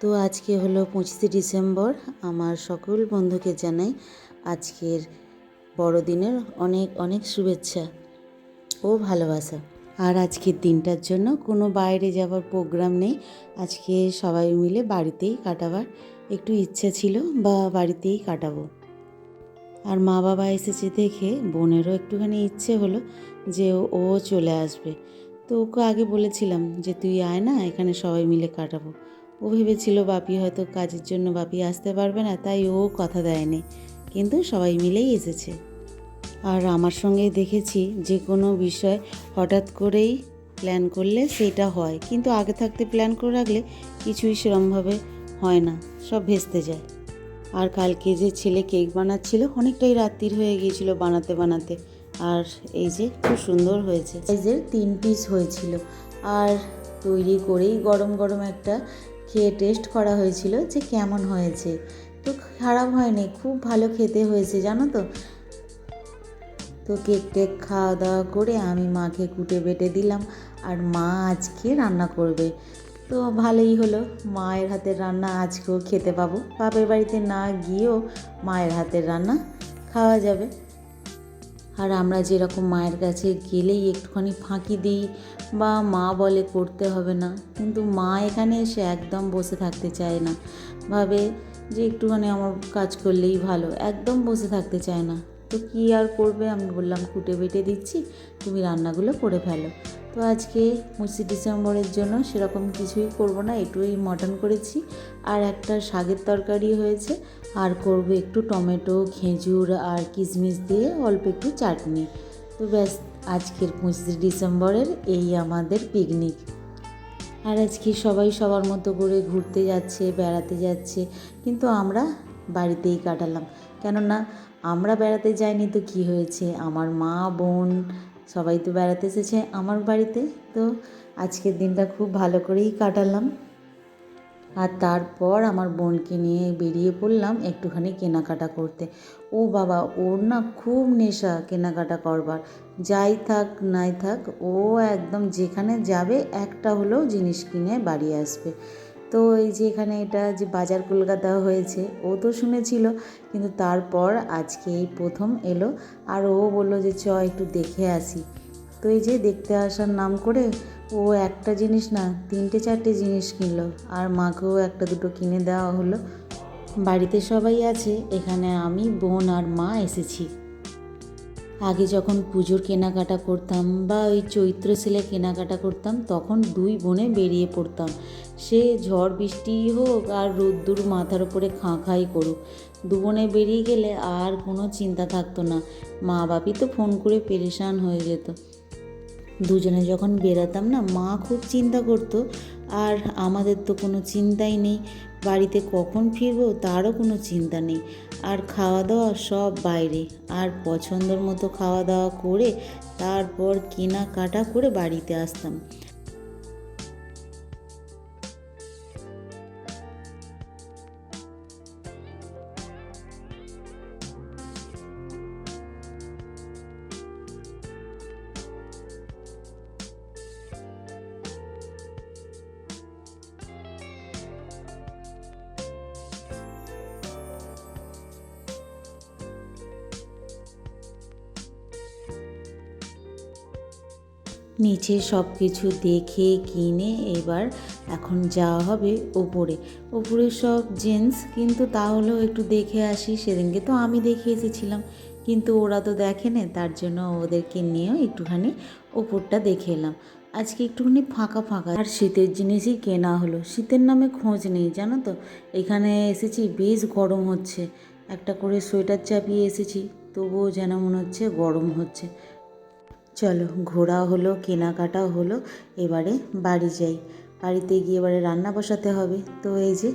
তো আজকে হলো পঁচিশে ডিসেম্বর। আমার সকল বন্ধুকে জানাই আজকের বড়দিনের অনেক অনেক শুভেচ্ছা ও ভালোবাসা। আর আজকের দিনটার জন্য কোনো বাইরে যাওয়ার প্রোগ্রাম নেই। আজকে সবাই মিলে বাড়িতেই কাটাবার একটু ইচ্ছা ছিল বা বাড়িতেই কাটাবো। আর মা বাবা এসেছে দেখে বোনেরও একটুখানি ইচ্ছে হলো যে ও চলে আসবে। তো ওকে আগে বলেছিলাম যে তুই আয় না, এখানে সবাই মিলে কাটাবো। ও ভেবেছিল বাপি হয়তো কাজের জন্য বাপি আসতে পারবে না, তাই ও কথা দেয়নি। কিন্তু সবাই মিলেই এসেছে। আর আমার সঙ্গে দেখেছি যে কোনো বিষয় হঠাৎ করেই প্ল্যান করলে সেটা হয়। কিন্তু আগে থাকতে প্ল্যান করে রাখলে কিছুই সেরমভাবে হয় না, সব ভেস্তে যায়। আর কালকে যে ছেলে কেক বানাচ্ছিল, অনেকটাই রাত্রির হয়ে গিয়েছিল বানাতে বানাতে। আর এই যে খুব সুন্দর হয়েছে। সাইজের তিন পিস হয়েছিল। আর তৈরি করেই গরম গরম একটা খেয়ে টেস্ট করা হয়েছিল যে কেমন হয়েছে। তো খারাপ হয়নি, খুব ভালো খেতে হয়েছে, জানো তো? তো কেক টেক খাওয়া দাওয়া করে আমি মাকে কুটে বেটে দিলাম আর মা আজকে রান্না করবে। তো ভালোই হলো, মায়ের হাতের রান্না আজকেও খেতে পাবো। বাপের বাড়িতে না গিয়েও মায়ের হাতের রান্না খাওয়া যাবে। আর আমরা যেরকম মায়ের কাছে গেলেই একটুখানি ফাঁকি দিই বা মা বলে করতে হবে না। কিন্তু মা এখানে এসে একদম বসে থাকতে চায় না। ভাবে যে একটুখানি আমার কাজ করলেই ভালো, একদম বসে থাকতে চায় না। তো কী আর করবে? আমি বললাম, কুটে বেটে দিচ্ছি, তুমি রান্নাগুলো করে ফেলো। তো আজকে পঁচিশে ডিসেম্বরের জন্য সেরকম কিছুই করব না, এটুই মটন করেছি। আর একটা শাকের তরকারি হয়েছে, আর করব একটু টমেটো, খেজুর আর কিশমিশ দিয়ে অল্প একটু চাটনি। তো ব্যাস, আজকের পঁচিশে ডিসেম্বরের এই আমাদের পিকনিক আর আজকে সবাই সবার মতো করে ঘুরতে যাচ্ছে, বেড়াতে যাচ্ছে, কিন্তু আমরা বাড়িতেই কাটালাম। কেননা আমরা বেড়াতে যাইনি তো কি হয়েছে? আমার মা, বোন সবাই তো বেড়াতে এসেছে আমার বাড়িতে। তো আজকের দিনটা খুব ভালো করেই কাটালাম। আর তারপর আমার বোনকে নিয়ে বেরিয়ে পড়লাম একটুখানি কেনাকাটা করতে। ও বাবা, ওর না খুব নেশা কেনাকাটা করবার। যাই থাক, নাই থাক, ও একদম যেখানে যাবে একটা হলেও জিনিস কিনে বাড়ি আসবে। তো এই যে এখানে এটা যে বাজার কলকাতা হয়েছে, ও তো শুনেছিল, কিন্তু তারপর আজকে এই প্রথম এলো আর ও বলল যে চ একটু দেখে আসি। তো এই যে দেখতে আসার নাম করে ও একটা জিনিস না, তিনটে চারটে জিনিস কিনলো আর মাকেও একটা দুটো কিনে দেওয়া হলো। বাড়িতে সবাই আছে, এখানে আমি, বোন আর মা এসেছি। আগে যখন পুজোর কেনাকাটা করতাম বা ওই চৈত্র সেলে কেনাকাটা করতাম, তখন দুই বোনে বেরিয়ে পড়তাম। সে ঝড়, বৃষ্টি হোক আর রোদ্দুর মাথার উপরে খাঁ খাই করুক, দু বোনে বেরিয়ে গেলে আর কোনো চিন্তা থাকতো না। মা বাপি তো ফোন করে পেরেশান হয়ে যেত। দুজনে যখন বেরাতাম না, মা খুব চিন্তা করতো, আর আমাদের তো কোনো চিন্তাই নেই, বাড়িতে কখন ফিরবো তারও কোনো চিন্তা নেই। আর খাওয়া দাওয়া সব বাইরে। আর পছন্দের মতো খাওয়া দাওয়া করে তারপর কেনাকাটা করে বাড়িতে আসতাম। নিচে সব কিছু দেখে, কিনে এবার এখন যাওয়া হবে ওপরে ওপরে সব জেন্টস কিন্তু তাহলেও একটু দেখে আসি। সেদিনকে তো আমি দেখে এসেছিলাম, কিন্তু ওরা তো দেখেনি, তার জন্য ওদেরকে নিয়েও একটুখানি ওপরটা দেখে এলাম। আজকে একটুখানি ফাঁকা ফাঁকা। আর শীতের জিনিসই কেনা হলো। শীতের নামে খোঁজ নেই, জানো তো? এখানে এসেছি, বেশ গরম হচ্ছে। একটা করে সোয়েটার চাপিয়ে এসেছি, তবুও যেন মনে হচ্ছে গরম হচ্ছে। চলো, ঘোরা হলো কেনাকাটা হলো, এবারে বাড়ি যাই। বাড়িতে গিয়ে এবারে রান্না বসাতে হবে। তো এই যে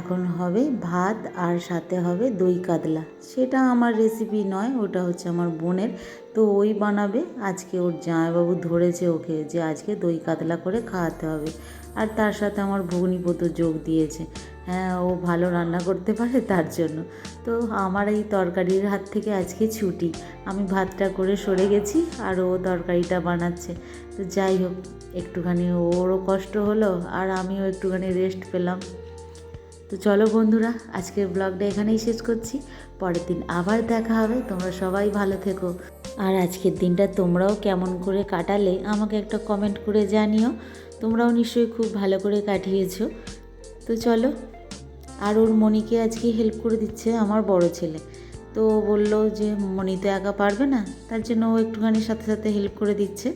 এখন হবে ভাত আর সাথে হবে দই কাতলা। সেটা আমার রেসিপি নয়, ওটা হচ্ছে আমার বোনের। তো ওই বানাবে। আজকে ওর জামাইবাবু ধরেছে ওকে যে আজকে দই কাতলা করে খাওয়াতে হবে। আর তার সাথে আমার ভগ্নিপতি যোগ দিয়েছে। হ্যাঁ ও ভালো রান্না করতে পারে তার জন্য। তো আমার এই তরকারির হাত থেকে আজকে ছুটি। আমি ভাতটা করে সরে গেছি আর ও তরকারিটা বানাচ্ছে। তো যাই হোক, একটুখানি ওরও কষ্ট হলো আর আমিও একটুখানি রেস্ট পেলাম। তো চলো বন্ধুরা, আজকের ব্লগটা এখানেই শেষ করছি। পরের দিন আবার দেখা হবে, তোমরা সবাই ভালো থেকো। আর আজকের দিনটা তোমরাও কেমন করে কাটালে, আমাকে একটা কমেন্ট করে জানিও। তোমরাও নিশ্চয়ই খুব ভালো করে কাটিয়েছো। তো চলো, আর ওর মনিকে আজকে হেল্প করে দিচ্ছে আমার বড় ছেলে। তো বলল যে মনি তো একা পারবে না, তার জন্য ও একটুখানি সাথে সাথে হেল্প করে দিচ্ছে।